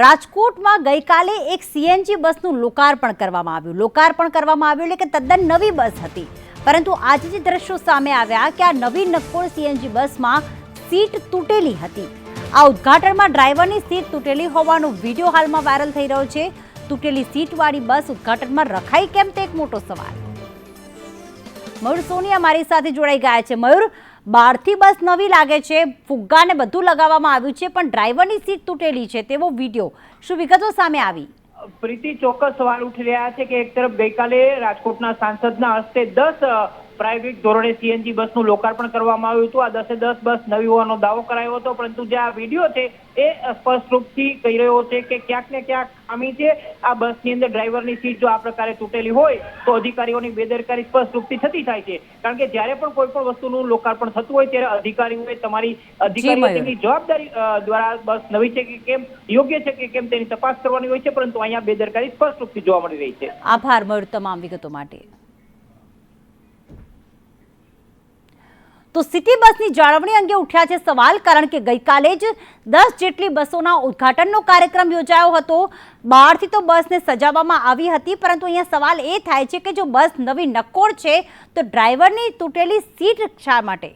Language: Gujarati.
રાજકોટમાં ગઈકાલે એક સીએનજી બસનું લોકાર્પણ કરવામાં આવ્યું. લોકાર્પણ કરવામાં આવ્યું એટલે કે તદ્દન નવી બસ હતી. પરંતુ આજે જે દ્રશ્યો સામે આવ્યા કે આ નવી નક્કોળ સીએનજી બસમાં સીટ તૂટેલી હતી. આ ઉદ્ઘાટનમાં ડ્રાઈવરની સીટ તૂટેલી હોવાનો વીડિયો હાલમાં વાયરલ થઈ રહ્યો છે. તૂટેલી સીટવાળી બસ ઉદ્ઘાટનમાં રખાઈ કેમ તે એક મોટો સવાલ. મયુર સોની અમારી સાથે જોડાઈ ગયા છે. મયુર, બહારથી બસ નવી લાગે છે. ફુગ્ગાને બધું લગાવવામાં આવ્યું છે, પણ ડ્રાઈવરની સીટ તૂટેલી છે. તેવો વીડિયો શું વિગતો સામે આવી? પ્રીતિ ચોક્કસ સવાલ ઉઠી રહ્યા છે કે એક તરફ ગઈકાલે રાજકોટના સાંસદના હસ્તે દસ પ્રાઇવેટ ધોરણે સીએનજી બસનું લોકાર્પણ કરવામાં આવ્યું હતું. આ દસે દસ બસ નવી હોવાનો દાવો કરાયો હતો પરંતુ જે આ વીડિયો છે એ સ્પષ્ટ રૂપથી કહી રહ્યો છે કે ક્યાંક ને ક્યાંક ખામી છે. આ બસની અંદર ડ્રાઈવરની સીટ જો આ પ્રકારે તૂટેલી હોય તો અધિકારીઓની બેદરકારી સ્પષ્ટ રૂપથી થતી થાય છે. કારણ કે જ્યારે પણ કોઈ પણ વસ્તુનું લોકાર્પણ થતું હોય ત્યારે અધિકારીઓએ તમારી અધિકારીઓની. જવાબદારી દ્વારા બસ નવી છે કે કેમ યોગ્ય છે કે કેમ તેની તપાસ કરવાની હોય છે પરંતુ અહીંયા બેદરકારી સ્પષ્ટ રૂપથી જોવા મળી રહી છે. આભાર મયુર તમામ વિગતો માટે. તો સિટી બસની જાળવણી અંગે ઉઠ્યા છે સવાલ, કારણ કે ગઈકાલે જ દસ જેટલી બસોના ઉદ્ઘાટનનો કાર્યક્રમ યોજાયો હતો. બહારથી તો બસને સજાવવામાં આવી હતી, પરંતુ અહીંયા સવાલ એ થાય છે કે જો બસ નવી નક્કોર છે, તો ડ્રાઈવરની તૂટેલી સીટ શા માટે?